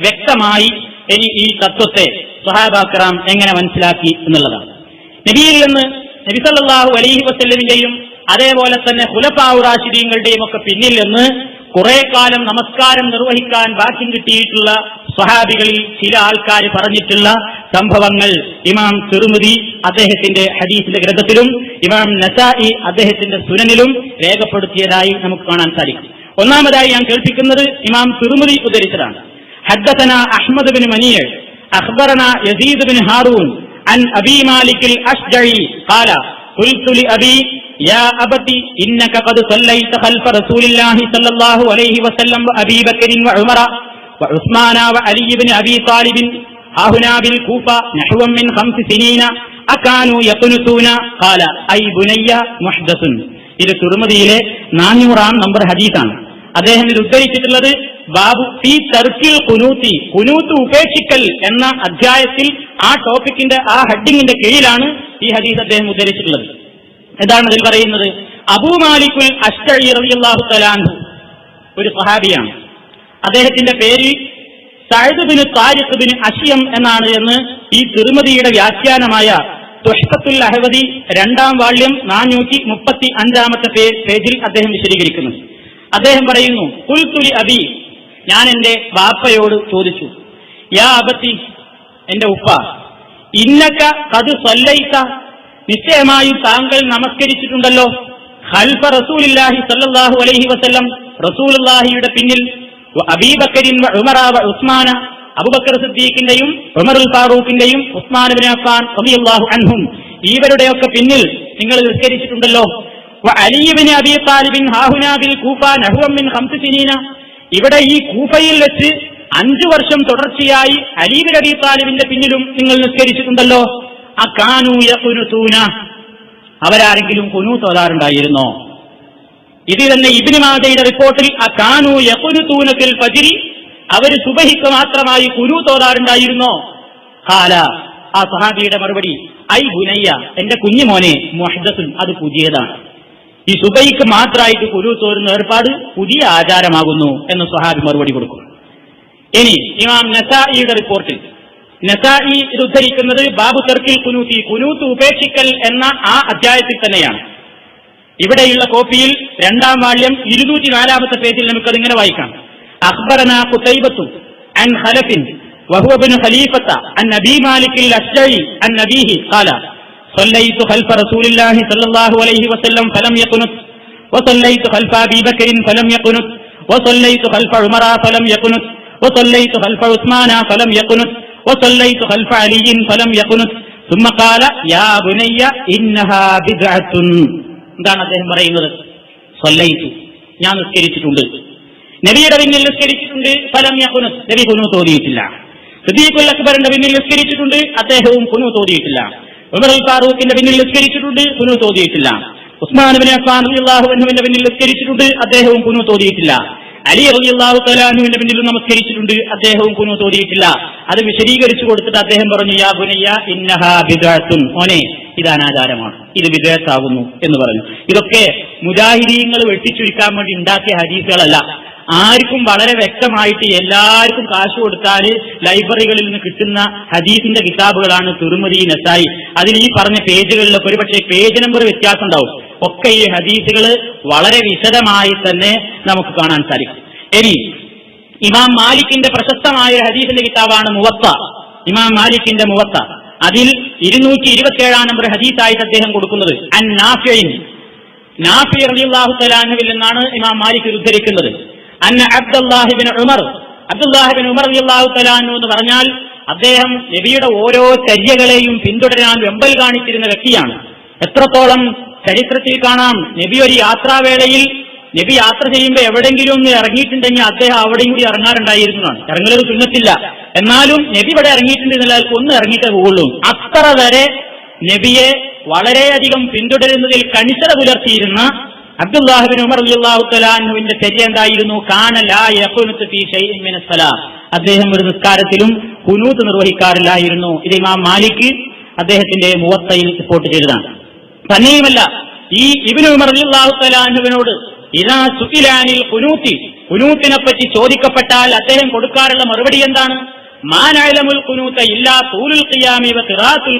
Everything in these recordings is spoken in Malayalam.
വ്യക്തമായി ഇനി ഈ തത്വത്തെ സഹാബാക്രാം എങ്ങനെ മനസ്സിലാക്കി എന്നുള്ളതാണ്. നബിയിൽ നിന്ന് നബിസല്ലാഹു അലൈഹി വസ്ല്ലമിന്റെയും അതേപോലെ തന്നെ ഹുലപ്പാവുറാശിദീങ്ങളുടെയും ഒക്കെ പിന്നിൽ നിന്ന് കുറെ കാലം നമസ്കാരം നിർവഹിക്കാൻ ബാക്കി കിട്ടിയിട്ടുള്ള സ്വഹാബികളിൽ ചില ആൾക്കാർ പറഞ്ഞിട്ടുള്ള സംഭവങ്ങൾ ഇമാം തിരുമുതി അദ്ദേഹത്തിന്റെ ഹദീസിന്റെ ഗ്രന്ഥത്തിലും ഇമാം നസായി അദ്ദേഹത്തിന്റെ സുനനിലും രേഖപ്പെടുത്തിയതായി നമുക്ക് കാണാൻ സാധിക്കും. ഒന്നാമതായി ഞാൻ കേൾപ്പിക്കുന്നത് ഇമാം തിരുമുതി ഉദ്ധരിച്ചതാണ്. حدثنا أحمد بن منيع أخبرنا يزيد بن هارون عن أبي مالك الأشجعي قال قلت لأبي يا أبتي إنك قد صليت خلف رسول الله صلى الله عليه وسلم وأبي بكر وعمر وعثمان وعلي بن أبي طالب هاهنا بالكوفة نحو من خمس سنين أكانوا يقنتون قال أي بني محدث ഇത് തുറമതിയിലെ നാനൂറാം നമ്പർ ഹദീസാണ് അദ്ദേഹം ഇത് ഉദ്ധരിച്ചിട്ടുള്ളത് ബാബു ഫി തർക്കിൽ കുനൂത്തി കുനൂത്ത് ഉപേക്ഷിക്കൽ എന്ന അധ്യായത്തിൽ ആ ടോപ്പിക്കിന്റെ ആ ഹെഡിങ്ങിന്റെ കീഴിലാണ് ഈ ഹദീസ് അദ്ദേഹം ഉദ്ധരിച്ചിട്ടുള്ളത്. എന്താണ് അതിൽ പറയുന്നത്? അബൂ മാലിക്കുൽ തലാൻഹു ഒരു സഹാബിയാണ് അദ്ദേഹത്തിന്റെ പേര് Saad bin Tariq bin Ashyam എന്നാണ് എന്ന് ഈ തിരുമതിയുടെ വ്യാഖ്യാനമായ തുഷ്കത്തുൽ അഹവദി രണ്ടാം വാള്യം നാനൂറ്റി മുപ്പത്തി അഞ്ചാമത്തെ പേജിൽ അദ്ദേഹം വിശദീകരിക്കുന്നു. അദ്ദേഹം പറയുന്നു കുൽത്തുലി അബി ഞാൻ എന്റെ ബാപ്പയോട് ചോദിച്ചു യാ അബത്തി എന്റെ ഉപ്പ ഇന്നക്ക കത് സ്വല്ലയിത്ത നിശ്ചയമായും താങ്കൾ നമസ്കരിച്ചിട്ടുണ്ടല്ലോ. ഖൽഫ റസൂലില്ലാഹി സല്ലല്ലാഹു അലൈഹി വസല്ലം റസൂലുള്ളാഹിയുടെ പിന്നിൽ അബീബക്കരിൻ ഉമറ ഉസ്മാന അബുബക്കർ സിദ്ദീഖിന്റെയും ഉമറുൽ ഫാറൂഖിന്റെയും ഉസ്മാൻ ബിൻ അഫ്ഫാൻ റളിയല്ലാഹു അൻഹും ഇവരുടെയൊക്കെ പിന്നിൽ നിങ്ങൾ നിസ്കരിച്ചിട്ടുണ്ടല്ലോ. വ അലിബിന് അബി താലിബിൻ ഹാഹുന ബിൽ കൂഫ നഹുവം മിൻ ഹംസ് ഇവിടെ ഈ കൂഫയിൽ വെച്ച് അഞ്ചു വർഷം തുടർച്ചയായി അലീബിൻ അബി താലിബിന്റെ പിന്നിലും നിങ്ങൾ നിസ്കരിച്ചിട്ടുണ്ടല്ലോ. ആ കാനു യഖുനുതൂന അവരാരെങ്കിലും കുനു തോതാറുണ്ടായിരുന്നോ? ഇത് തന്നെ ഇബിന് മാതയുടെ റിപ്പോർട്ടിൽ ആ കാനു യഖുനുതൂനത്തിൽ പതിരി അവർ സുബഹിക്ക് മാത്രമായി കുരു തോതാറുണ്ടായിരുന്നോ? ഹാല ആ സഹാബിയുടെ മറുപടി ഐ ഗുനയ്യ എന്റെ കുഞ്ഞുമോനെ മുഹദ്ദസുൻ അത് പുതിയതാണ്. ഈ സുബൈക്ക് മാത്രമായിട്ട് കുരു തോരുന്ന ഏർപ്പാട് പുതിയ ആചാരമാകുന്നു എന്ന് സ്വഹാബി മറുപടി കൊടുക്കും ഇനി ഇമാം നസായിയുടെ റിപ്പോർട്ടിൽ നസായി ഇത് ഉദ്ധരിക്കുന്നത് ബാബു തെർക്കിൽ കുനൂത്തി കുനൂത്ത് ഉപേക്ഷിക്കൽ എന്ന ആ അധ്യായത്തിൽ തന്നെയാണ് ഇവിടെയുള്ള കോപ്പിയിൽ രണ്ടാം വാള്യം ഇരുന്നൂറ്റി നാലാമത്തെ പേജിൽ നമുക്കത് ഇങ്ങനെ വായിക്കാം അഖ്ബറന കുത്തൈബത്തു അൻ ഖലഫിൻ وهو بن خليفة عن أبي مالك الأشجعي عن أبيه قال صليت خلف رسول الله صلى الله عليه وسلم فلم يقنت وصليت خلف أبي بكر فلم يقنت وصليت خلف عمر فلم يقنت وصليت خلف عثمان فلم يقنت وصليت خلف علي فلم يقنت ثم قال يا بني إنها بدعة എന്താണ് അദ്ദേഹം പറയുന്നത് സല്ലയിച്ചു ഞാൻ നിസ്കരിച്ചിട്ടുണ്ട് നബിയുടെ പിന്നിൽ നിസ്കരിച്ചിട്ടുണ്ട് ഫലം യഖുനു നബി കുനു തോന്നിയിട്ടില്ല സിദ്ദീഖുൽ അക്ബറിന്റെ പിന്നിൽ നിസ്കരിച്ചിട്ടുണ്ട് അദ്ദേഹവും കുനു തോന്നിയിട്ടില്ല ഉമർ ഫാറൂഖിന്റെ പിന്നിൽ നിസ്കരിച്ചിട്ടുണ്ട് കുനു തോന്നിയിട്ടില്ല ഉസ്മാൻ ബിൻ അഫ്ഫാൻ അൻഹുവിന്റെ പിന്നിൽ നിസ്കരിച്ചിട്ടുണ്ട് അദ്ദേഹവും കുനു തോന്നിയിട്ടില്ല അലി അള്ളാഹു തലാഹുവിന്റെ പിന്നിലും നമസ്കരിച്ചിട്ടുണ്ട് അദ്ദേഹവും കുനു തോന്നിയിട്ടില്ല അത് വിശദീകരിച്ചു കൊടുത്തിട്ട് അദ്ദേഹം പറഞ്ഞു യാ ബുനയ്യ ഇന്നഹാ ബിദഅത്തുൻ. ഓനെ ഇത് അനാചാരമാണ് ഇത് വിദേഹത്താകുന്നു എന്ന് പറഞ്ഞു. ഇതൊക്കെ മുജാഹിദീങ്ങൾ വെട്ടിച്ചുരുക്കാൻ വേണ്ടി ഉണ്ടാക്കിയ ഹദീസുകളല്ല. ആർക്കും വളരെ വ്യക്തമായിട്ട് എല്ലാവർക്കും കാശ് കൊടുത്താൽ ലൈബ്രറികളിൽ നിന്ന് കിട്ടുന്ന ഹദീസിന്റെ കിതാബുകളാണ് തുറുമതി നസായി. അതിൽ ഈ പറഞ്ഞ പേജുകളിലൊക്കെ ഒരു പക്ഷേ പേജ് നമ്പർ വ്യത്യാസം ഉണ്ടാവും ഒക്കെ ഈ ഹദീസുകൾ വളരെ വിശദമായി തന്നെ നമുക്ക് കാണാൻ സാധിക്കും. ഇനി ഇമാം മാലിക്കിന്റെ പ്രശസ്തമായ ഹദീസിന്റെ കിതാബാണ് മുവത്ത. ഇമാം മാലിക്കിന്റെ മുവത്ത. അതിൽ ഇരുന്നൂറ്റി ഇരുപത്തിയേഴാം നമ്പർ ഹദീസായിട്ട് അദ്ദേഹം കൊടുക്കുന്നത്. അൻ നാഫിയൻ. നാഫി റളിയല്ലാഹു തലാനുവിൽ നിന്നാണ് ഇമാം മാലിക് ഉദ്ധരിക്കുന്നത്. അന്ന അബ്ദുല്ലാഹിബിൻ ഉമർ. അബ്ദുല്ലാഹിബിൻ ഉമർ അള്ളാഹു തലാനു എന്ന് പറഞ്ഞാൽ അദ്ദേഹം നബിയുടെ ഓരോ ചര്യകളെയും പിന്തുടരാൻ വെമ്പൽ കാണിച്ചിരുന്ന വ്യക്തിയാണ്. എത്രത്തോളം ചരിത്രത്തിൽ കാണാം നബി ഒരു യാത്രാവേളയിൽ നബി യാത്ര ചെയ്യുമ്പോൾ എവിടെങ്കിലും ഒന്ന് ഇറങ്ങിയിട്ടുണ്ടെങ്കിൽ അദ്ദേഹം അവിടെയും കൂടി ഇറങ്ങാറുണ്ടായിരുന്നതാണ്. ഇറങ്ങലൊരു തുന്നത്തില്ല എന്നാലും നബി ഇവിടെ ഇറങ്ങിയിട്ടുണ്ടെന്നാൽ ഒന്ന് ഇറങ്ങിയിട്ടേ പോകുള്ളൂ അത്ര വരെ നബിയെ വളരെയധികം പിന്തുടരുന്നതിൽ കണിശത പുലർത്തിയിരുന്ന അബ്ദുല്ലാഹിബിൻ ഉമർ തലാനുവിന്റെ ചര്യ എന്തായിരുന്നു? അദ്ദേഹം ഒരു നിസ്കാരത്തിലും കുനൂത്ത് നിർവഹിക്കാറില്ലായിരുന്നു. ഇത് ഇമാം മാലിക് അദ്ദേഹത്തിന്റെ മുവത്തയിൽ റിപ്പോർട്ട് ചെയ്തതാണ്. തന്നെയുമല്ല ഈ ഇബിൻ ഉമർ അള്ളാഹു തലാഹുവിനോട് ഇതാ സുഖിലാനിൽ കുനൂത്തി. കുനൂത്തിനെ പറ്റി ചോദിക്കപ്പെട്ടാൽ അദ്ദേഹം കൊടുക്കാറുള്ള മറുപടി എന്താണ്? മാനായലമുൽ കുനൂത്ത ഇല്ലാ തൂലുൽ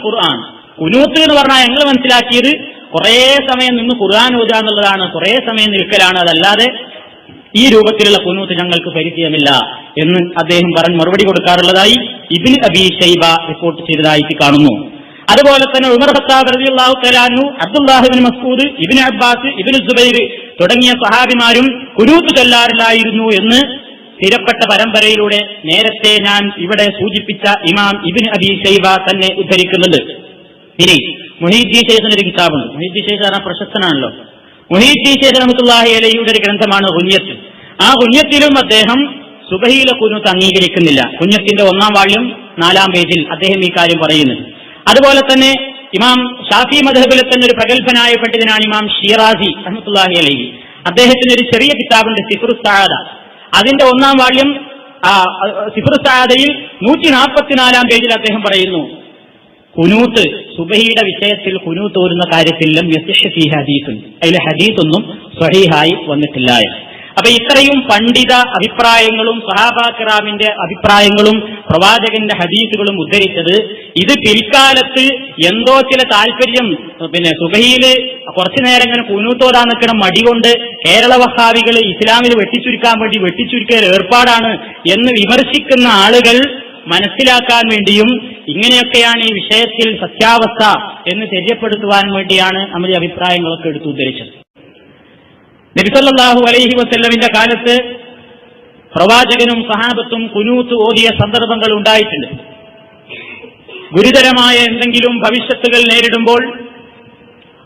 ഖുർആൻ. കുനൂത്ത് എന്ന് പറഞ്ഞാൽ ഞങ്ങൾ മനസ്സിലാക്കിയത് കുറേ സമയം നിന്ന് ഖുർആൻ ഓതുക എന്നുള്ളതാണ്. കുറേ സമയം നിൽക്കലാണ്. അതല്ലാതെ ഈ രൂപത്തിലുള്ള കുനൂത്ത് ഞങ്ങൾക്ക് പരിചയമില്ല എന്ന് അദ്ദേഹം പറഞ്ഞ് മറുപടി കൊടുക്കാറുള്ളതായി ഇബിൻ അബി ഷൈബ റിപ്പോർട്ട് ചെയ്തതായിട്ട് കാണുന്നു. അതുപോലെ തന്നെ ഉമർ ഹത്താബ് റബിഅള്ളാഹു തലാനു Abdullah ibn Masud Ibn Abbas Ibn Zubair തുടങ്ങിയ സഹാബിമാരും കുനൂത്ത് ചൊല്ലാറില്ലായിരുന്നു എന്ന് സ്ഥിരപ്പെട്ട പരമ്പരയിലൂടെ നേരത്തെ ഞാൻ ഇവിടെ സൂചിപ്പിച്ച ഇമാം ഇബിൻ അബി ഷൈബ തന്നെ ഉദ്ധരിക്കുന്നുണ്ട് ഇനി മുഹീദ്ദീൻ ഷെയ്ഖിന്റെ ഒരു കിതാബുണ്ട്. മുഹീദ്ദീൻ ഷെയ്ഖ് ആ പ്രശസ്തനാണല്ലോ. മുഹീദ്ദീൻ ഷെയ്ഖ് റഹ്മത്തുള്ളാഹി അലയുടെ ഒരു ഗ്രന്ഥമാണ് കുഞ്ഞത്ത് ആ കുഞ്ഞത്തിലും അദ്ദേഹം സുബഹിയിലെ കുഞ്ഞത്ത് അംഗീകരിക്കുന്നില്ല. കുഞ്ഞത്തിന്റെ ഒന്നാം വാള്യം നാലാം പേജിൽ അദ്ദേഹം ഈ കാര്യം പറയുന്നു. അതുപോലെ തന്നെ ഇമാം ഷാഫി മധബിലെ തന്നെ ഒരു പ്രഗത്ഭനായ പണ്ഡിതനാണ് ഇമാം ഷീറാസി റഹ്മത്തുള്ളാഹി അലഹി. അദ്ദേഹത്തിന് ഒരു ചെറിയ കിതാബുണ്ട് സിഫുർ സാദ അതിന്റെ ഒന്നാം വാള്യം സിഫുർ സാദയിൽ നൂറ്റി നാൽപ്പത്തിനാലാം പേജിൽ അദ്ദേഹം പറയുന്നു കുനൂത്ത് സുബഹിയുടെ വിഷയത്തിൽ കുനൂത്ത് ഓരുന്ന കാര്യത്തിൽ ഹദീസുൻ അതിലെ ഹദീസൊന്നും സ്വഹീഹായി വന്നിട്ടില്ല. അപ്പൊ ഇത്രയും പണ്ഡിത അഭിപ്രായങ്ങളും സഹാബാക്കിറാമിന്റെ അഭിപ്രായങ്ങളും പ്രവാചകന്റെ ഹദീസുകളും ഉദ്ധരിച്ചത് ഇത് പിൽക്കാലത്ത് എന്തോ ചില താല്പര്യം പിന്നെ സുബഹിയിൽ കുറച്ചു നേരം ഇങ്ങനെ കുനൂത്തോടാ നിൽക്കണം മടി കൊണ്ട് കേരള വഹാവികൾ ഇസ്ലാമിൽ വെട്ടിച്ചുരുക്കാൻ വേണ്ടി വെട്ടിച്ചുരുക്കിയ ഏർപ്പാടാണ് എന്ന് വിമർശിക്കുന്ന ആളുകൾ മനസ്സിലാക്കാൻ വേണ്ടിയും ഇങ്ങനെയൊക്കെയാണ് ഈ വിഷയത്തിൽ സത്യാവസ്ഥ എന്ന് തെര്യപ്പെടുത്തുവാൻ വേണ്ടിയാണ് നമ്മൾ ഈ അഭിപ്രായങ്ങളൊക്കെ എടുത്തു ഉദ്ധരിച്ചത്. നബിസല്ലാഹു അലൈഹി വസ്ല്ലമിന്റെ കാലത്ത് പ്രവാചകനും സഹാബത്തും കുനൂത്ത് ഓതിയ സന്ദർഭങ്ങൾ ഉണ്ടായിട്ടുണ്ട്. ഗുരുതരമായ എന്തെങ്കിലും ഭവിഷ്യത്തുകൾ നേരിടുമ്പോൾ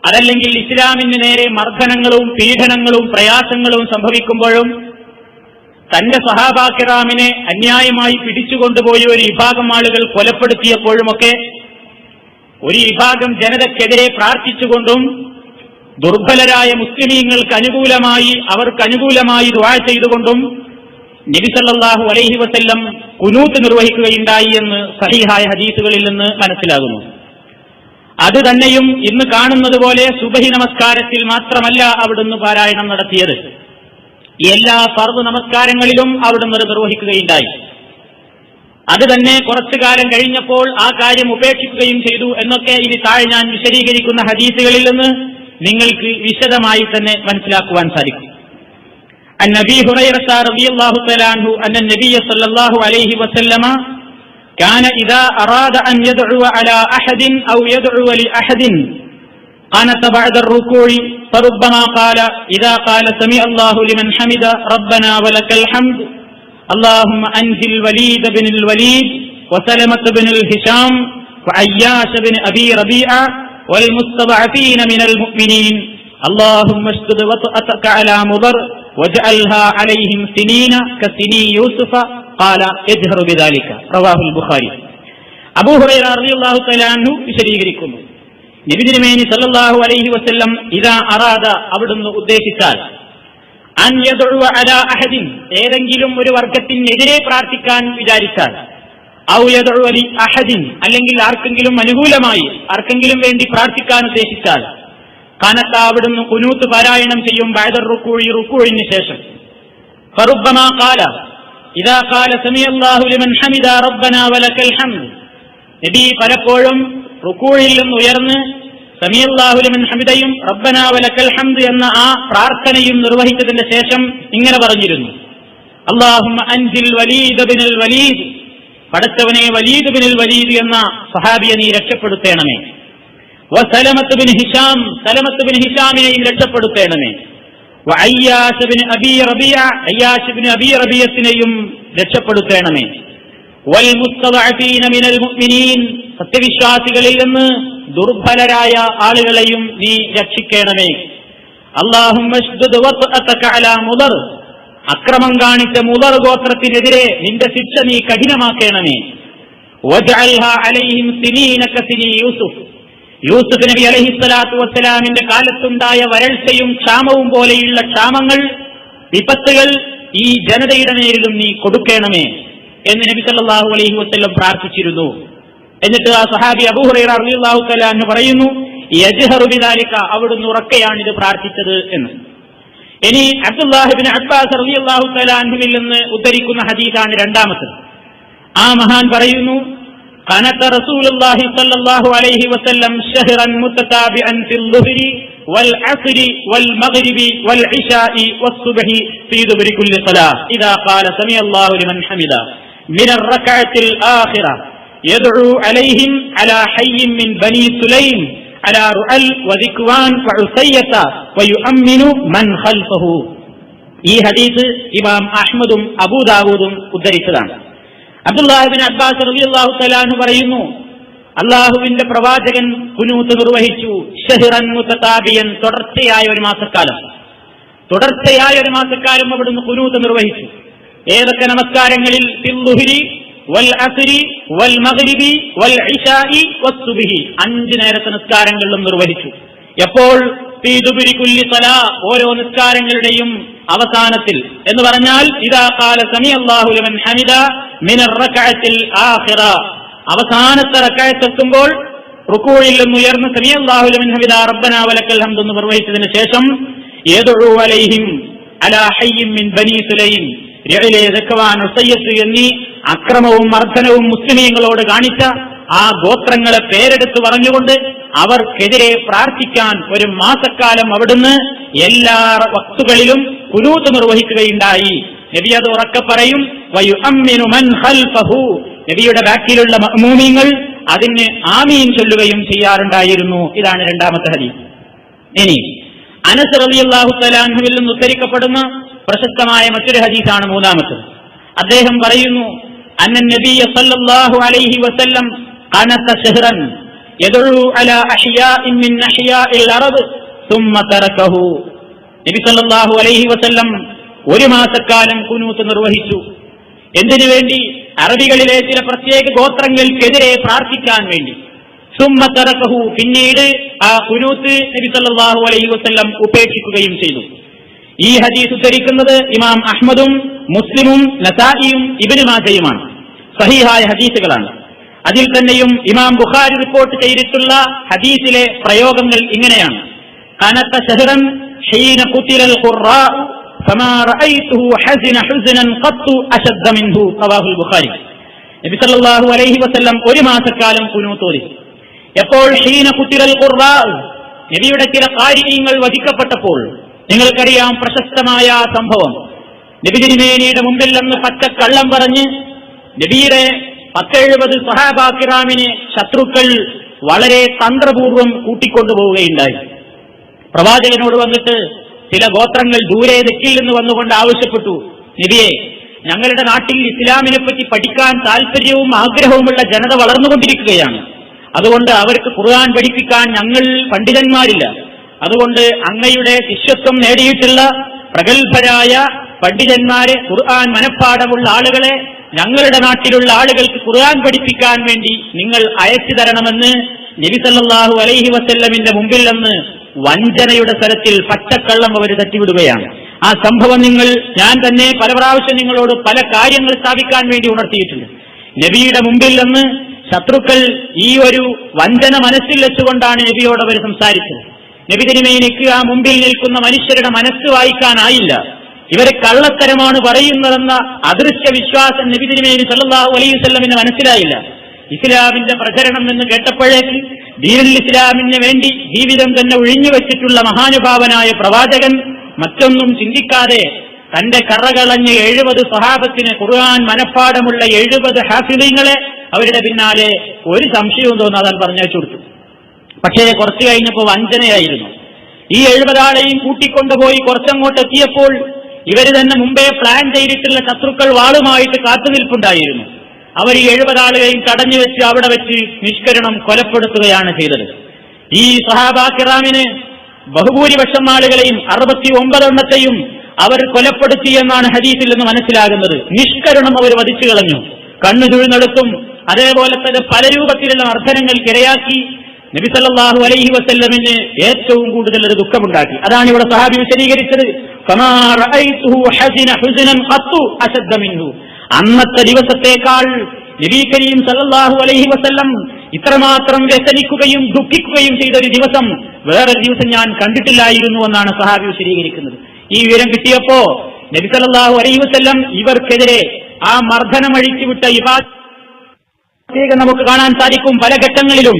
അതല്ലെങ്കിൽ ഇസ്ലാമിന് നേരെ മർദ്ദനങ്ങളും പീഡനങ്ങളും പ്രയാസങ്ങളും സംഭവിക്കുമ്പോഴും തന്റെ സഹാബാക്കിറാമിനെ അന്യായമായി പിടിച്ചുകൊണ്ടുപോയി ഒരു വിഭാഗം ആളുകൾ കൊലപ്പെടുത്തിയപ്പോഴുമൊക്കെ ഒരു വിഭാഗം ജനതയ്ക്കെതിരെ പ്രാർത്ഥിച്ചുകൊണ്ടും ദുർബലരായ മുസ്ലിമീങ്ങൾക്ക് അനുകൂലമായി അവർക്ക് അനുകൂലമായി ദുആ ചെയ്തുകൊണ്ടും നബിസല്ലാഹു അലൈഹി വസ്ല്ലം കുനൂത്ത് നിർവഹിക്കുകയുണ്ടായി എന്ന് സഹിഹായ ഹദീസുകളിൽ നിന്ന് മനസ്സിലാകുന്നു. അത് തന്നെയും ഇന്ന് കാണുന്നത് പോലെ സുബഹി നമസ്കാരത്തിൽ മാത്രമല്ല അവിടുന്ന് പാരായണം നടത്തിയത്. എല്ലാ ഫർദ് നമസ്കാരങ്ങളിലും അവിടുന്ന് അത് നിർവഹിക്കുകയുണ്ടായി അത് തന്നെ കുറച്ചു കാലം കഴിഞ്ഞപ്പോൾ ആ കാര്യം ഉപേക്ഷിക്കുകയും ചെയ്തു എന്നൊക്കെ ഇനി താഴെ ഞാൻ വിശദീകരിക്കുന്ന ഹദീസുകളിൽ നിന്ന് നിങ്ങൾക്ക് വിശദമായി തന്നെ മനസ്സിലാക്കുവാൻ സാധിക്കും عن ابي هريره رضي الله تعالى عنه ان النبي صلى الله عليه وسلم كان اذا اراد ان يدعو على احد او يدعو لاحد قنت بعد الركوع فربما قال اذا قال سمع الله لمن حمد ربنا ولك الحمد اللهم انزل الوليد بن الوليد وسلمة بن الهشام وعياش بن ابي ربيعه والمستضعفين من المؤمنين اللهم اشدد وطأتك على مضر واجعلها عليهم سنين كسني يوسف قال اجهر بذلك رواه البخاري അബൂ ഹുറൈറ റളിയല്ലാഹു തആല അൻഹു വിശദീകരിക്കുന്നു നബി സല്ലാഹു അലൈഹി വസ്ല്ലം ഇതാ അറാദ അവിടുന്ന് ഉദ്ദേശിച്ചാൽ അഹദിൻ ഏതെങ്കിലും ഒരു വർഗത്തിനെതിരെ പ്രാർത്ഥിക്കാൻ വിചാരിച്ചാൽ ഔ യദ്ഉ അഹദിൻ അല്ലെങ്കിൽ ആർക്കെങ്കിലും അനുകൂലമായി ആർക്കെങ്കിലും വേണ്ടി പ്രാർത്ഥിക്കാൻ ഉദ്ദേശിച്ചാൽ കനത്ത അവിടുന്ന് കുനൂത്ത് പാരായണം ചെയ്യും ബൈദർ റുക്കൂഴി റുക്കൂഴിന് ശേഷം. ഫറുബ്ബമാ കാല ഇതാ കാല സമിയല്ലാഹു ലിമൻ ഹമിദ റബ്ബനാ വലക്കൽ ഹംദ്. നബി പലപ്പോഴും റുക്കൂഴിൽ നിന്ന് ഉയർന്ന് സമിയല്ലാഹു ഹമിതയും റബ്ബനാ ഹംദ് എന്ന ആ പ്രാർത്ഥനയും നിർവഹിച്ചതിന് ശേഷം ഇങ്ങനെ പറഞ്ഞിരുന്നു. അള്ളാഹും അൻസിൽ വലീദ് ബിനിൽ വലീദ്. പടച്ചവനെ വലീദ് ബിനിൽ വലീദ് എന്ന സഹാബിയെ നീ രക്ഷപ്പെടുത്തേണമേ. വസലമത്ത് ബിൻ ഹിഷാം സലമത്ത് ബിൻ ഹിഷാമിനെയും രക്ഷപ്പെടുത്തേണമേ. വഅയ്യാശ് bin Abi Rabia Ayyash bin Abi റബിയത്തിനെയും രക്ഷപ്പെടുത്തേണമേ. വൽ മുഅ്മിനീൻ. സത്യവിശ്വാസികളിൽ നിന്ന് ദുർബലരായ ആളുകളെയും നീ രക്ഷിക്കണമേ. അള്ളാഹും അക്രമം കാണിച്ച മുതർ ഗോത്രത്തിനെതിരെ നിന്റെ ശിക്ഷ നീ കഠിനമാക്കണമേ. യൂസുഫ്. യൂസുഫ് നബി അലഹിസ്വലാത്തു വസ്സലാമിന്റെ കാലത്തുണ്ടായ വരൾച്ചയും ക്ഷാമവും പോലെയുള്ള ക്ഷാമങ്ങൾ വിപത്തുകൾ ഈ ജനതയുടെ നേരിലും നീ കൊടുക്കണമേ എന്ന് നബി സല്ലല്ലാഹു അലൈഹി വസല്ലം പ്രാർത്ഥിച്ചിരുന്നു. എന്നിട്ട് ആ സഹാബി അബൂഹുറൈറ അള്ളാഹു കലാന്ന് പറയുന്നു യജ്ഹറുബിദാലിക്ക അവിടുന്ന് ഉറക്കെയാണ് ഇത് പ്രാർത്ഥിച്ചത് എന്ന്. ഇനി അബ്ദുല്ലാഹിബിൻ അബ്ബാസ് റബി അള്ളാഹു കലാഹുവിൽ നിന്ന് ഉദ്ധരിക്കുന്ന ഹദീസാണ് രണ്ടാമത്തത്. ആ മഹാൻ പറയുന്നു കനത്ത റസൂലുള്ളാഹി സല്ലല്ലാഹു അലൈഹി വസല്ലം ഷെഹ്റൻ മുത്തതാബിഅൻ അൻഫിൽ ളുഹ്രി വൽ അസ്രി വൽ മഗ്രിബി വൽ ഫീ ദുബരി സലാ. ഇദാ ഖാല സമിയല്ലാഹു ലിമൻ ഹമിദ മിനർ റക്അത്തിൽ ആഖിറ. യദ്ഉ അലൈഹിം അലാ മിൻ ബനി സുലൈം അലാ റുഅൽ മൻ ഖൽഫഹു. ഈ ഇമാം അഹ്മദും അബൂദാവൂദും ഉദ്ധരിച്ചതാണ്. അബ്ദുല്ലാഹിബിൻ അബ്ബാസ് റബി അള്ളാഹു പറയുന്നു അള്ളാഹുവിന്റെ പ്രവാചകൻ കുനൂത്ത് നിർവഹിച്ചു ഷഹിറൻ മുത്തതാബിയൻ തുടർച്ചയായ ഒരു മാസക്കാലം. തുടർച്ചയായ ഒരു മാസക്കാലം അവിടുന്ന് കുനൂത്ത് നിർവഹിച്ചു. ഏതൊക്കെ നമസ്കാരങ്ങളിൽ അഞ്ച് നേരത്തെ നിസ്കാരങ്ങളിലും നിർവഹിച്ചു. എപ്പോൾ? ഓരോ നിസ്കാരങ്ങളുടെയും അവസാനത്തിൽ. എന്ന് പറഞ്ഞാൽ ഇതാ കാല സമി അള്ളാഹുലമൻ ഹമിദ മിനർ ആഹിറ അവസാനത്തെ റക്കഴത്തെത്തുമ്പോൾ റുക്കൂഴിൽ നിന്ന് ഉയർന്ന് സമി അള്ളാഹുലമൻ ഹമിദ റബ്ബന വലക്കൽ ഹംദ് എന്ന് നിർവഹിച്ചതിന് ശേഷം ഏതൊഴു അലൈഹിം അലാ മിൻ ബനി സുലൈം. എന്നീ അക്രമവും മർദ്ദനവും മുസ്ലിമീങ്ങളോട് കാണിച്ച ആ ഗോത്രങ്ങളെ പേരെടുത്ത് പറഞ്ഞുകൊണ്ട് അവർക്കെതിരെ പ്രാർത്ഥിക്കാൻ ഒരു മാസക്കാലം അവിടുന്ന് എല്ലാ വക്തുകളിലും കുരൂത്ത് നിർവഹിക്കുകയുണ്ടായി. നബി അത് ഉറക്കെ പറയും നബിയുടെ ബാക്കിലുള്ള മൂമിങ്ങൾ അതിന് ആമീൻ ചൊല്ലുകയും ചെയ്യാറുണ്ടായിരുന്നു. ഇതാണ് രണ്ടാമത്തെ ഹദീസ്. ഇനി അനസ് റളിയല്ലാഹു തലാൻഹുവിൽ നിന്ന് ഉദ്ധരിക്കപ്പെടുന്ന പ്രശസ്തമായ മറ്റൊരു ഹദീസാണ് മൂന്നാമത്തത്. അദ്ദേഹം പറയുന്നു അന്ന നബിയ സല്ലല്ലാഹു അലൈഹി വസല്ലം ഖനത ഷഹ്റൻ യദഉ അലാ അഹ്യാഇൻ മിൻ അഹ്യാഇൽ അറബ് ثم തറകഹു നബി സല്ലല്ലാഹു അലൈഹി വസല്ലം ഒരു മാസക്കാലം കുനൂത്ത് നിർവഹിച്ചു. എന്തിനു വേണ്ടി? അറബികളിലെ ചില പ്രത്യേക ഗോത്രങ്ങൾക്കെതിരെ പ്രാർത്ഥിക്കാൻ വേണ്ടി. സുമ്മത്തറക്കഹു പിന്നീട് ആ കുനൂത്ത് നബി സല്ലല്ലാഹു അലൈഹി വസല്ലം ഉപേക്ഷിക്കുകയും ചെയ്തു. ഈ ഹദീസ് ഉദ്ധരിക്കുന്നത് ഇമാം അഹ്മദും മുസ്ലിമും നസായിയും ഇബിന് മാജയുമാണ് സഹിഹായ ഹദീസുകളാണ് അതിൽ തന്നെയും ഇമാം ബുഖാരി റിപ്പോർട്ട് ചെയ്തിട്ടുള്ള ഹദീസിലെ പ്രയോഗങ്ങൾ ഇങ്ങനെയാണ് കനത്ത ഷഹറൻ حين قتل القراء فما رأيته حزن حزنا قط أشد منه رواه البخاري നബി സല്ലല്ലാഹു അലൈഹി വസല്ലം ഒരു മാസക്കാലം കുനൂത്തോതി എപ്പോൾ ഹീന കുത്തിരൽ ഖുർആ നബിയുടെ ചില കാര്യങ്ങൾ വധിക്കപ്പെട്ടപ്പോൾ നിങ്ങൾക്കറിയാം പ്രശസ്തമായ സംഭവം. നബിതിരിമേനിയുടെ മുമ്പിൽ നിന്ന് പച്ചക്കള്ളം പറഞ്ഞ് നബിയുടെ പത്തെഴുപത് സഹാബാക്കിറാമിനെ ശത്രുക്കൾ വളരെ തന്ത്രപൂർവം കൂട്ടിക്കൊണ്ടുപോവുകയുണ്ടായി. പ്രവാചകനോട് വന്നിട്ട് ചില ഗോത്രങ്ങൾ ദൂരെ ദിക്കിൽ നിന്ന് വന്നുകൊണ്ട് ആവശ്യപ്പെട്ടു നബിയെ ഞങ്ങളുടെ നാട്ടിൽ ഇസ്ലാമിനെ പറ്റി പഠിക്കാൻ താല്പര്യവും ആഗ്രഹവുമുള്ള ജനത വളർന്നുകൊണ്ടിരിക്കുകയാണ്. അതുകൊണ്ട് അവർക്ക് ഖുർആൻ പഠിപ്പിക്കാൻ ഞങ്ങൾ പണ്ഡിതന്മാരില്ല. അതുകൊണ്ട് അങ്ങയുടെ ശിഷ്യത്വം നേടിയിട്ടുള്ള പ്രഗത്ഭരായ പണ്ഡിതന്മാരെ ഖുർആൻ മനഃപ്പാടമുള്ള ആളുകളെ ഞങ്ങളുടെ നാട്ടിലുള്ള ആളുകൾക്ക് ഖുർആൻ പഠിപ്പിക്കാൻ വേണ്ടി നിങ്ങൾ അയച്ചു തരണമെന്ന് നബിസല്ലാഹു അലൈഹി വസല്ലമിന്റെ മുമ്പിൽ നിന്ന് വഞ്ചനയുടെ സ്ഥലത്തിൽ പച്ചക്കള്ളം അവർ തട്ടിവിടുകയാണ്. ആ സംഭവം നിങ്ങൾ ഞാൻ തന്നെ പല പ്രാവശ്യം നിങ്ങളോട് പല കാര്യങ്ങൾ സ്ഥാപിക്കാൻ വേണ്ടി ഉണർത്തിയിട്ടുണ്ട്. നബിയുടെ മുമ്പിൽ നിന്ന് ശത്രുക്കൾ ഈ ഒരു വഞ്ചന മനസ്സിൽ വെച്ചുകൊണ്ടാണ് നബിയോട് അവർ സംസാരിച്ചത്. നബി നിൽക്കുക ആ മുമ്പിൽ നിൽക്കുന്ന മനുഷ്യരുടെ മനസ്സ് വായിക്കാനായില്ല. ഇവരെ കള്ളത്തരമാണ് പറയുന്നതെന്ന അദൃശ്യ വിശ്വാസം നബി സല്ലാഹു സ്വല്ലമിന് മനസ്സിലായില്ല. ഇസ്ലാമിന്റെ പ്രചരണം എന്ന് കേട്ടപ്പോഴേക്ക് ദീനുൽ ഇസ്ലാമിന് വേണ്ടി ജീവിതം തന്നെ ഒഴിഞ്ഞു വെച്ചിട്ടുള്ള മഹാനുഭാവനായ പ്രവാചകൻ മറ്റൊന്നും ചിന്തിക്കാതെ തന്റെ കറകളഞ്ഞ എഴുപത് സ്വഹാബത്തിന് ഖുർആൻ മനഃപ്പാടമുള്ള എഴുപത് ഹാഫിലിങ്ങളെ അവരുടെ പിന്നാലെ ഒരു സംശയവും തോന്നാതെ പറഞ്ഞയച്ചു കൊടുത്തു. പക്ഷേ കുറച്ചു കഴിഞ്ഞപ്പോൾ വഞ്ചനയായിരുന്നു. ഈ എഴുപതാളെയും കൂട്ടിക്കൊണ്ടുപോയി കുറച്ചങ്ങോട്ട് എത്തിയപ്പോൾ ഇവർ തന്നെ മുമ്പേ പ്ലാൻ ചെയ്തിട്ടുള്ള ശത്രുക്കൾ വാളുമായിട്ട് കാത്തുനിൽപ്പുണ്ടായിരുന്നു. അവർ ഈ എഴുപതാളുകളെയും തടഞ്ഞു വെച്ച് അവിടെ വെച്ച് നിഷ്കരണം കൊലപ്പെടുത്തുകയാണ് ചെയ്തത്. ഈ സഹാബാക്കിറാമിന് ബഹുഭൂരിപക്ഷം ആളുകളെയും അറുപത്തി ഒമ്പതെണ്ണത്തെയും അവർ കൊലപ്പെടുത്തി എന്നാണ് ഹദീസിൽ നിന്ന് മനസ്സിലാകുന്നത്. നിഷ്കരണം അവർ വധിച്ചു കളഞ്ഞു. കണ്ണു ചുഴുന്നെടുത്തും അതേപോലെ തന്നെ പല രൂപത്തിലുള്ള മർദ്ദനങ്ങൾക്ക് നബി സല്ലല്ലാഹു അലൈഹി വസല്ലമിന് ഏറ്റവും കൂടുതൽ ഒരു ദുഃഖമുണ്ടാക്കി. അതാണ് ഇവിടെ സഹാബി വിശദീകരിച്ചത്. അന്നത്തെ ദിവസത്തേക്കാൾ നബി കരീം സല്ലല്ലാഹു അലൈഹി വസല്ലം ഇത്രമാത്രം വ്യസനിക്കുകയും ദുഃഖിക്കുകയും ചെയ്ത ഒരു ദിവസം വേറൊരു ദിവസം ഞാൻ കണ്ടിട്ടില്ലായിരുന്നു എന്നാണ് സഹാബി വിശദീകരിക്കുന്നത്. ഈ വിവരം കിട്ടിയപ്പോ നബി സല്ലല്ലാഹു അലൈഹി വസ്ല്ലം ഇവർക്കെതിരെ ആ മർദ്ദനം അഴിച്ചുവിട്ട ഇബാ പ്രത്യേകം നമുക്ക് കാണാൻ സാധിക്കും. പല ഘട്ടങ്ങളിലും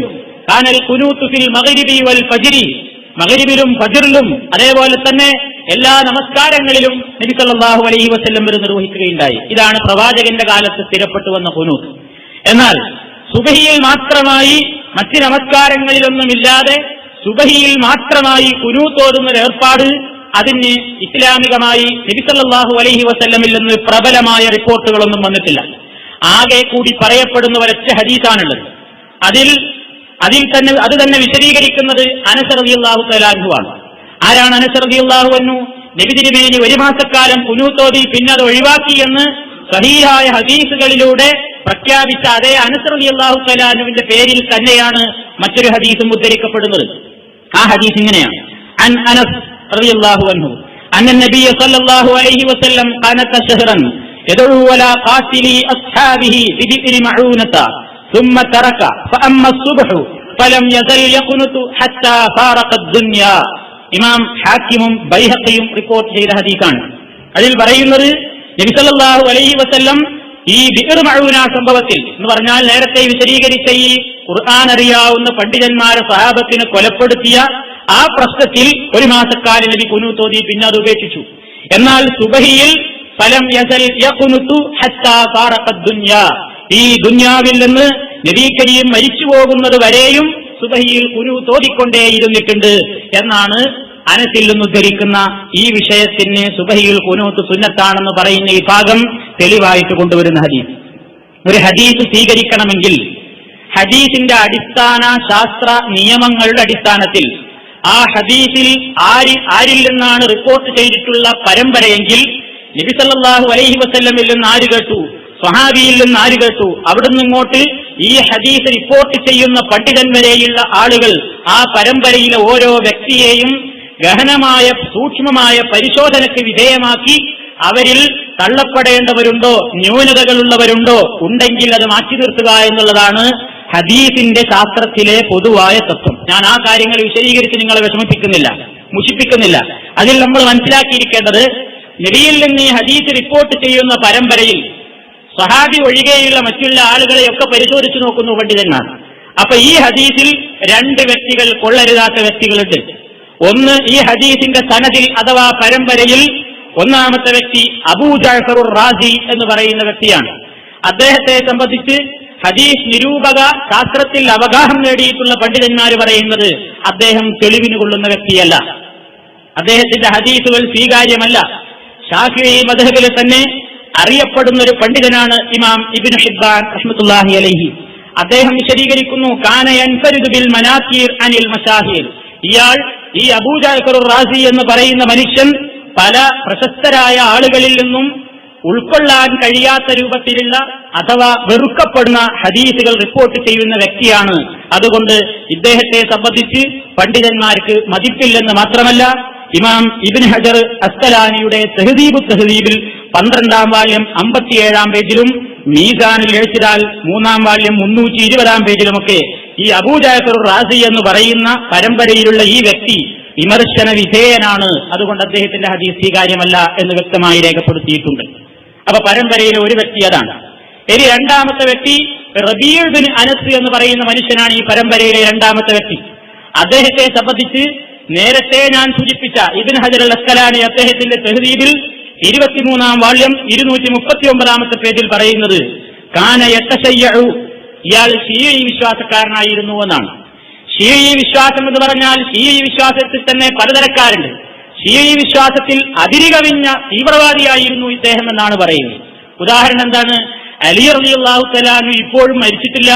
കാനൽ കുനൂത്തു ഫിൽ മഗ്രിബി വൽ ഫജിരി. മഗ്രിബിലും ഫജ്റിലും അതേപോലെ തന്നെ എല്ലാ നമസ്കാരങ്ങളിലും നബിസല്ലാഹു അലൈഹി വസല്ലം വരെ നിർവഹിക്കുകയുണ്ടായി. ഇതാണ് പ്രവാചകന്റെ കാലത്ത് സ്ഥിരപ്പെട്ടു വന്ന കുനൂത്ത്. എന്നാൽ സുബഹിയിൽ മാത്രമായി മറ്റ് നമസ്കാരങ്ങളിലൊന്നുമില്ലാതെ സുബഹിയിൽ മാത്രമായി കുനൂത്തോതുന്ന ഒരു ഏർപ്പാട് അതിന് ഇസ്ലാമികമായി നബിസല്ലാഹു അലൈഹി വസ്ല്ലമിൽ നിന്ന് പ്രബലമായ റിപ്പോർട്ടുകളൊന്നും വന്നിട്ടില്ല. ആകെ കൂടി പറയപ്പെടുന്ന ഒരൊറ്റ ഹദീസാണുള്ളത്. അതിൽ അതിൽ തന്നെ അത് തന്നെ വിശദീകരിക്കുന്നത് അനസ് റളിയല്ലാഹു തലാൻഹുവാണ് ആരാണ് അനസ് റളിയല്ലാഹു അൻഹു നബി തിരുമേനി ഒരു മാസക്കാലം കുനൂത്തോതി പിന്നെ അത് ഒഴിവാക്കി എന്ന് സഹീഹായ ഹദീസുകളിലൂടെ പ്രഖ്യാപിച്ച അതേ അനസ് റളിയല്ലാഹു തലാൻഹുവിന്റെ പേരിൽ തന്നെയാണ് മറ്റൊരു ഹദീസും ഉദ്ധരിക്കപ്പെടുന്നത് ആ ഹദീസ് ഇങ്ങനെയാണ് അൻ അനസ് റളിയല്ലാഹു അൻഹു അന്ന നബിയ സല്ലല്ലാഹു അലൈഹി വസല്ലം ഖനത ശഹ്റൻ يدعو ولا قاتلي أصحابه ببئر معونة ثم ترك فأما الصبح ഫലം ഇമാം ഹാക്കിമും ബൈഹക്കയും റിപ്പോർട്ട് ചെയ്ത ഹദീസാണ്. അതിൽ പറയുന്നത് നബിസല്ലാഹു അലൈഹി വസ്ല്ലം ഈ ബിർ സംഭവത്തിൽ എന്ന് പറഞ്ഞാൽ നേരത്തെ വിശദീകരിച്ച ഈ ഖുർആൻ അറിയാവുന്ന പണ്ഡിതന്മാരെ സഹാബത്തിന് കൊലപ്പെടുത്തിയ ആ പ്രശ്നത്തിൽ ഒരു മാസക്കാലം നബി കുനു തോതി പിന്നെ അത് ഉപേക്ഷിച്ചു. എന്നാൽ സുബഹിയിൽ ഫലം ഈ ദുന്യാവിൽ നിന്ന് നബി കരീം മരിച്ചു പോകുന്നത് വരെയും സുബഹിയിൽ കുരു തോതിക്കൊണ്ടേയിരുന്നിട്ടുണ്ട് എന്നാണ് അനസിൽ നിന്ന് ഉദ്ധരിക്കുന്ന ഈ വിഷയത്തിന് സുബഹിയിൽ കുനൂത്ത് സുന്നത്താണെന്ന് പറയുന്ന ഈ ഭാഗം തെളിവായിട്ട് കൊണ്ടുവരുന്ന ഹദീസ്. ഒരു ഹദീസ് സ്വീകരിക്കണമെങ്കിൽ ഹദീസിന്റെ അടിസ്ഥാന ശാസ്ത്ര നിയമങ്ങളുടെ അടിസ്ഥാനത്തിൽ ആ ഹദീസിൽ ആരി ആരിൽ നിന്നാണ് റിപ്പോർട്ട് ചെയ്തിട്ടുള്ള പരമ്പരയെങ്കിൽ നബിസല്ലാഹു അലൈഹി വസല്ലമിൽ നിന്ന് ആര് കേട്ടു? സ്വഹാബിയിൽ നിന്ന് ആര് കേട്ടു? അവിടുന്ന് ഇങ്ങോട്ട് ഈ ഹദീസ് റിപ്പോർട്ട് ചെയ്യുന്ന പണ്ഡിതൻ വരെയുള്ള ആളുകൾ ആ പരമ്പരയിലെ ഓരോ വ്യക്തിയെയും ഗഹനമായ സൂക്ഷ്മമായ പരിശോധനയ്ക്ക് വിധേയമാക്കി അവരിൽ തള്ളപ്പെടേണ്ടവരുണ്ടോ ന്യൂനതകളുള്ളവരുണ്ടോ ഉണ്ടെങ്കിൽ അത് മാറ്റി നിർത്തുക എന്നുള്ളതാണ് ഹദീസിന്റെ ശാസ്ത്രത്തിലെ പൊതുവായ തത്വം. ഞാൻ ആ കാര്യങ്ങൾ വിശദീകരിച്ച് നിങ്ങളെ വിഷമിപ്പിക്കുന്നില്ല മുഷിപ്പിക്കുന്നില്ല. അതിൽ നമ്മൾ മനസ്സിലാക്കിയിരിക്കേണ്ടത് നബിയിൽ നിന്ന് ഈ ഹദീസ് റിപ്പോർട്ട് ചെയ്യുന്ന പരമ്പരയിൽ സഹാബി ഒഴികെയുള്ള മറ്റുള്ള ആളുകളെയൊക്കെ പരിശോധിച്ചു നോക്കുന്നു പണ്ഡിതന്മാർ. അപ്പൊ ഈ ഹദീസിൽ രണ്ട് വ്യക്തികൾ കൊള്ളരുതാത്ത വ്യക്തികളുണ്ട്. ഒന്ന് ഈ ഹദീസിന്റെ സനതിൽ അഥവാ പരമ്പരയിൽ ഒന്നാമത്തെ വ്യക്തി അബൂ ജാഫറുർ റാസി എന്ന് പറയുന്ന വ്യക്തിയാണ്. അദ്ദേഹത്തെ സംബന്ധിച്ച് ഹദീസ് നിരൂപക ശാസ്ത്രത്തിൽ അവഗാഹം നേടിയിട്ടുള്ള പണ്ഡിതന്മാർ പറയുന്നത് അദ്ദേഹം തെളിവിന് കൊള്ളുന്ന വ്യക്തിയല്ല. അദ്ദേഹത്തിന്റെ ഹദീസുകൾ സ്വീകാര്യമല്ല. ഷാഫി മധബിലെ തന്നെ അറിയപ്പെടുന്ന ഒരു പണ്ഡിതനാണ് ഇമാം ഇബിൻ ഹിബാൻ റഹ്മത്തുല്ലാഹി അലഹി. അദ്ദേഹം വിശദീകരിക്കുന്നു കാന ബിൽ അനിൽ മസാഹിർ ഇയാൾ ഈ അബൂജാഫർ റാസി എന്ന് പറയുന്ന മനുഷ്യൻ പല പ്രശസ്തരായ ആളുകളിൽ നിന്നും ഉൾക്കൊള്ളാൻ കഴിയാത്ത രൂപത്തിലുള്ള അഥവാ വെറുക്കപ്പെടുന്ന ഹദീസുകൾ റിപ്പോർട്ട് ചെയ്യുന്ന വ്യക്തിയാണ്. അതുകൊണ്ട് ഇദ്ദേഹത്തെ സംബന്ധിച്ച് പണ്ഡിതന്മാർക്ക് മതിപ്പില്ലെന്ന് മാത്രമല്ല ഇമാം ഇബിൻ ഹജർ അസ്തലാനിയുടെ തെഹദീബ് തെഹദീബിൽ പന്ത്രണ്ടാം വാല്യം അമ്പത്തിയേഴാം പേജിലും മീസാനിൽ എഴുത്തിടാൽ മൂന്നാം വാല്യം മുന്നൂറ്റി ഇരുപതാം പേജിലുമൊക്കെ ഈ അബൂജാഫർ റാസി എന്ന് പറയുന്ന പരമ്പരയിലുള്ള ഈ വ്യക്തി വിമർശന വിധേയനാണ്. അതുകൊണ്ട് അദ്ദേഹത്തിന്റെ ഹദീസ് സ്വീകാര്യമല്ല എന്ന് വ്യക്തമായി രേഖപ്പെടുത്തിയിട്ടുണ്ട്. അപ്പൊ പരമ്പരയിലെ ഒരു വ്യക്തി അതാണ്. ഇനി രണ്ടാമത്തെ വ്യക്തി റബീർ ബിൻ അനസ് എന്ന് പറയുന്ന മനുഷ്യനാണ് ഈ പരമ്പരയിലെ രണ്ടാമത്തെ വ്യക്തി. അദ്ദേഹത്തെ സംബന്ധിച്ച് നേരത്തെ ഞാൻ സൂചിപ്പിച്ച ഇബിൻ ഹജർ അസ്കലാനി അദ്ദേഹത്തിന്റെ തെഹദീബിൽ ഇരുപത്തിമൂന്നാം വാള്യം ഇരുന്നൂറ്റി മുപ്പത്തി ഒമ്പതാമത്തെ പേജിൽ പറയുന്നത് കാന യത്തശയ്യു ഇയാൾ ഷീയി വിശ്വാസക്കാരനായിരുന്നു എന്നാണ്. ഷീയി വിശ്വാസം എന്ന് പറഞ്ഞാൽ ഷീയി വിശ്വാസത്തിൽ തന്നെ പലതരക്കാരുണ്ട്. ഷീയി വിശ്വാസത്തിൽ അതിരികവിഞ്ഞ തീവ്രവാദിയായിരുന്നു ഇദ്ദേഹം എന്നാണ് പറയുന്നത്. ഉദാഹരണം എന്താണ്? അലി റളിയല്ലാഹു തലാനു ഇപ്പോഴും മരിച്ചിട്ടില്ല.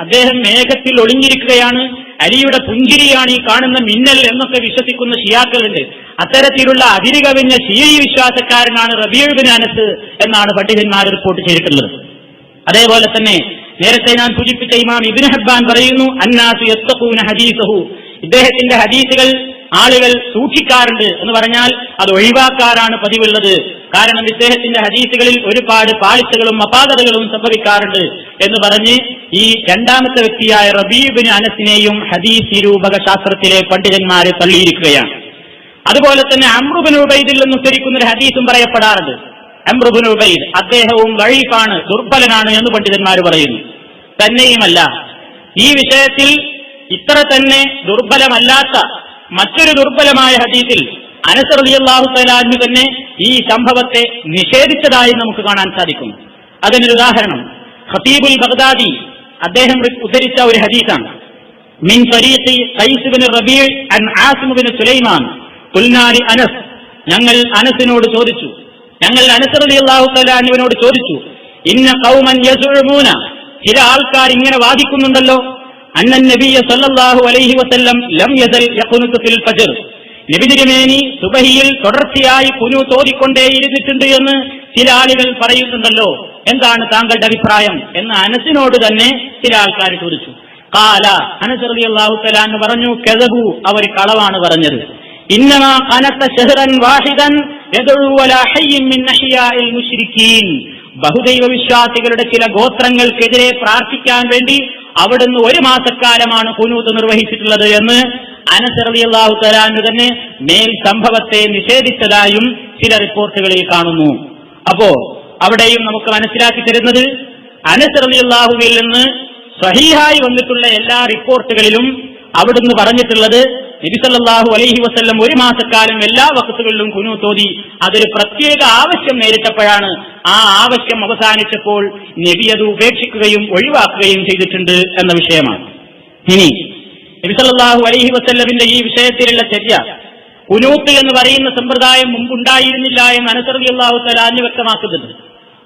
അദ്ദേഹം മേഘത്തിൽ ഒളിഞ്ഞിരിക്കുകയാണ്. അലിയുടെ പുഞ്ചിരിയാണ് ഈ കാണുന്ന മിന്നൽ എന്നൊക്കെ വിശ്വസിക്കുന്ന ഷിയാക്കളുണ്ട്. അത്തരത്തിലുള്ള അതിരുകവിഞ്ഞ ഷിയയി വിശ്വാസക്കാരനാണ് റബിയുബിൻ അനസ് എന്നാണ് പണ്ഡിതന്മാർ റിപ്പോർട്ട് ചെയ്തിട്ടുള്ളത്. അതേപോലെ തന്നെ നേരത്തെ ഞാൻ സൂചിപ്പിച്ച ഇമാം ഇബിൻ ഹബ്ബാൻ പറയുന്നു അന്നാസു യത്തഖൂന ഹദീസഹു. ഇദ്ദേഹത്തിന്റെ ഹദീസുകൾ ആളുകൾ സൂക്ഷിക്കാറുണ്ട് എന്ന് പറഞ്ഞാൽ അത് ഒഴിവാക്കാറാണ് പതിവുള്ളത്. കാരണം ഇദ്ദേഹത്തിന്റെ ഹദീസുകളിൽ ഒരുപാട് പാളിച്ചകളും അപാകതകളും സംഭവിക്കാറുണ്ട് എന്ന് പറഞ്ഞ് ഈ രണ്ടാമത്തെ വ്യക്തിയായ റബീബിന് അനസിനെയും ഹദീസ് രൂപക ശാസ്ത്രത്തിലെ പണ്ഡിതന്മാരെ തള്ളിയിരിക്കുകയാണ്. അതുപോലെ തന്നെ അമ്രുബിൻ ഉബൈദിൽ നിന്ന് ഉദ്ധരിക്കുന്ന ഒരു ഹദീസും പറയപ്പെടാറുണ്ട്. അമ്രുബിൻ ഉബൈദ് അദ്ദേഹവും വഴീഫാണ് ദുർബലനാണ് എന്ന് പണ്ഡിതന്മാർ പറയുന്നു. തന്നെയുമല്ല ഈ വിഷയത്തിൽ ഇത്ര തന്നെ ദുർബലമല്ലാത്ത മറ്റൊരു ദുർബലമായ ഹദീസിൽ അനസർ അലിയല്ലാഹു തലാഹു തന്നെ ഈ സംഭവത്തെ നിഷേധിച്ചതായി നമുക്ക് കാണാൻ സാധിക്കും. അതിനൊരു ഉദാഹരണം ഖതീബുൽ ബഗ്ദാദി അദ്ദേഹം ഉദ്ധരിച്ച ഒരു ഹദീസാണ്. മിൻ ഫരീഖി ആസിമുബിന് അൻ ആസിം സുലൈമാൻ ഖുൽനാരി അനസ്. ഞങ്ങൾ അനസിനോട് ചോദിച്ചു. ഞങ്ങൾ അനസ് റളിയല്ലാഹു തആല അൻഹുവിനോട് ചോദിച്ചു. ഇന്ന കൗമൻ യസുഴമൂന ചില ആൾക്കാർ ഇങ്ങനെ വാദിക്കുന്നുണ്ടല്ലോ. അന്നൻ നബിയ സല്ലാഹു അലൈഹി വസ്ല്ലം ലം യസൽ ഫിൽ ഫജ്ർ. നബി തിരുമേനി സുബഹിയിൽ തുടർച്ചയായി കുനു തോതിക്കൊണ്ടേയിരുന്നിട്ടുണ്ട് എന്ന് ചില ആളുകൾ പറയുന്നുണ്ടല്ലോ. എന്താണ് താങ്കളുടെ അഭിപ്രായം? എന്ന് അനസിനോട് തന്നെ ചില ആൾക്കാർ ചോദിച്ചു. കാല അനസ് റളിയല്ലാഹു തആല പറഞ്ഞു കെതബു അവർ കളവാണ് പറഞ്ഞത്. ബഹുദൈവ വിശ്വാസികളുടെ ചില ഗോത്രങ്ങൾക്കെതിരെ പ്രാർത്ഥിക്കാൻ വേണ്ടി അവിടുന്ന് ഒരു മാസക്കാലമാണ് കുനൂത്ത് നിർവഹിച്ചിട്ടുള്ളത് എന്ന് അനസറിയാഹു തരാനു തന്നെ മേൽ സംഭവത്തെ നിഷേധിച്ചതായും ചില റിപ്പോർട്ടുകളിൽ കാണുന്നു. അപ്പോ അവിടെയും നമുക്ക് മനസ്സിലാക്കി തരുന്നത് അനസറിയാഹുവിൽ നിന്ന് സഹീഹായി വന്നിട്ടുള്ള എല്ലാ റിപ്പോർട്ടുകളിലും അവിടുന്ന് പറഞ്ഞിട്ടുള്ളത് നബിസല്ലാഹു അലൈഹി വസ്ല്ലം ഒരു മാസക്കാലം എല്ലാ വക്കത്തുകളിലും കുനു തോതി. അതൊരു പ്രത്യേക ആവശ്യം നേരിട്ടപ്പോഴാണ് ആ ആവശ്യം അവസാനിച്ചപ്പോൾ നബി അത് ഉപേക്ഷിക്കുകയും ഒഴിവാക്കുകയും ചെയ്തിട്ടുണ്ട് എന്ന വിഷയമാണ്. ഇനി നബിസല്ലാഹു അലൈഹി വസ്ല്ലമിന്റെ ഈ വിഷയത്തിലുള്ള ചര്യ കുനൂത്ത് എന്ന് പറയുന്ന സമ്പ്രദായം മുമ്പുണ്ടായിരുന്നില്ല എന്ന് അനുസൃതി അള്ളാഹു തലാഞ്ഞ് വ്യക്തമാക്കുന്നുണ്ട്.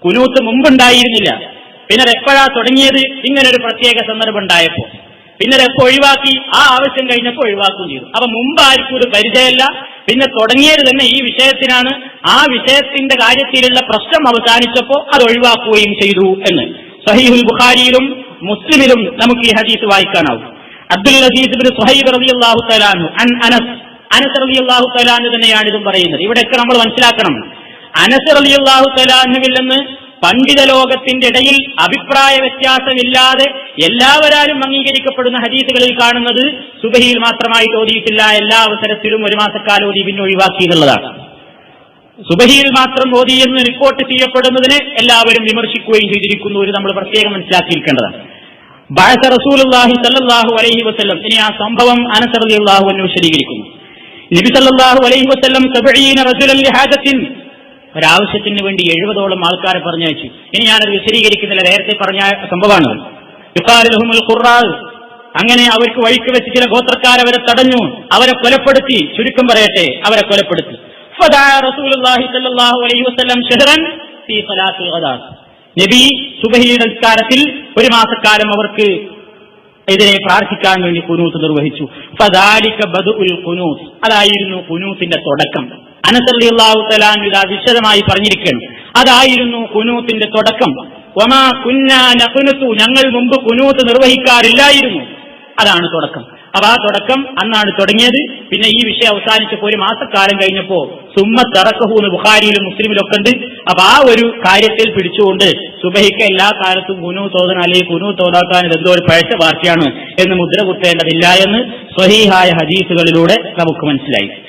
കുനൂത്ത് മുമ്പുണ്ടായിരുന്നില്ല. പിന്നെ എപ്പോഴാ തുടങ്ങിയത്? ഇങ്ങനൊരു പ്രത്യേക സന്ദർഭം ഉണ്ടായപ്പോ പിന്നെ അതൊക്കെ ഒഴിവാക്കി ആ ആവശ്യം കഴിഞ്ഞപ്പോൾ ഒഴിവാക്കുകയും ചെയ്തു. അപ്പൊ മുമ്പ് ആർക്കും ഒരു പരിചയമല്ല. പിന്നെ തുടങ്ങിയത് തന്നെ ഈ വിഷയത്തിനാണ്. ആ വിഷയത്തിന്റെ കാര്യത്തിലുള്ള പ്രശ്നം അവസാനിച്ചപ്പോൾ അത് ഒഴിവാക്കുകയും ചെയ്തു എന്ന്. സഹീഹുൽ ബുഖാരിയിലും മുസ്ലിമിലും നമുക്ക് ഈ ഹദീസ് വായിക്കാനാവും. അബ്ദുൽ അസീസ് ബിൻ സുഹൈബ് റബി അള്ളാഹു തലാനു അനസ് അനസ് റബി അള്ളാഹു തലാനു തന്നെയാണ് ഇതും പറയുന്നത്. ഇവിടെയൊക്കെ നമ്മൾ മനസ്സിലാക്കണം. അനസ് റളിയല്ലാഹു തലാനുവിൽ നിന്ന് പണ്ഡിത ലോകത്തിന്റെ ഇടയിൽ അഭിപ്രായ വ്യത്യാസമില്ലാതെ എല്ലാവരാലും അംഗീകരിക്കപ്പെടുന്ന ഹദീസുകളിൽ കാണുന്നത് സുബഹിയിൽ മാത്രമായി ഓതിയിട്ടില്ല എല്ലാ അവസരത്തിലും ഒരു മാസക്കാലം ഓതി പിന്നെ ഒഴിവാക്കി എന്നുള്ളതാണ് സുബഹിയിൽ മാത്രം ഓതി എന്ന് റിപ്പോർട്ട് ചെയ്യപ്പെടുന്നതിനെ എല്ലാവരും വിമർശിക്കുകയും ചെയ്തിരിക്കുന്നു ഒരു നമ്മൾ പ്രത്യേകം മനസ്സിലാക്കിയിരിക്കേണ്ടതാണ്. ബാഴസ റസൂലുള്ളാഹി സല്ലാഹു അലൈഹി വസല്ലം. ഇനി ആ സംഭവം അനസറിയാഹു എന്ന് വിശദീകരിക്കുന്നു. നബി സല്ലാഹു അലൈഹി വസല്ലം ഒരാവശ്യത്തിന് വേണ്ടി എഴുപതോളം ആൾക്കാരെ പറഞ്ഞയച്ചു. ഇനി ഞാനത് വിശദീകരിക്കുന്നില്ല. നേരത്തെ പറഞ്ഞ സംഭവമാണ് അങ്ങനെ അവർക്ക് വഴിക്ക് വെച്ച് ചില ഗോത്രക്കാർ അവരെ തടഞ്ഞു. അവരെ കൊലപ്പെടുത്തി. ചുരുക്കം പറയട്ടെ അവരെ കൊലപ്പെടുത്തി. നബി നിസ്കാരത്തിൽ ഒരു മാസക്കാലം അവർക്ക് എതിരെ പ്രാർത്ഥിക്കാൻ വേണ്ടി കുനൂത്ത് നിർവഹിച്ചു. അതായിരുന്നു കുനൂത്തിന്റെ തുടക്കം. അനസല്ലി അള്ളാഹു വിശദമായി പറഞ്ഞിരിക്കുന്നു അതായിരുന്നു കുനൂത്തിന്റെ തുടക്കം. ഒമാ നഖുനത്തു ഞങ്ങൾ മുമ്പ് കുനൂത്ത് നിർവഹിക്കാറില്ലായിരുന്നു. അതാണ് തുടക്കം. അപ്പൊ ആ തുടക്കം അന്നാണ് തുടങ്ങിയത്. പിന്നെ ഈ വിഷയം അവസാനിച്ചപ്പോൾ ഒരു മാസക്കാലം കഴിഞ്ഞപ്പോ സുമ്മ തറക്കഹൂന്ന് ബുഖാരിയിലും മുസ്ലിമിലും ഒക്കെ ഉണ്ട് അപ്പൊ ആ ഒരു കാര്യത്തിൽ പിടിച്ചുകൊണ്ട് സുബഹിക്ക് എല്ലാ കാലത്തും കുനു തോതന അല്ലെങ്കിൽ കുനു തോന്നാക്കാൻ ഇത് എന്തോ ഒരു പഴച്ച പാർട്ടിയാണ് എന്ന് മുദ്ര കുത്തേണ്ടതില്ല എന്ന് സ്വഹീഹായ ഹദീസുകളിലൂടെ നമുക്ക് മനസ്സിലായി.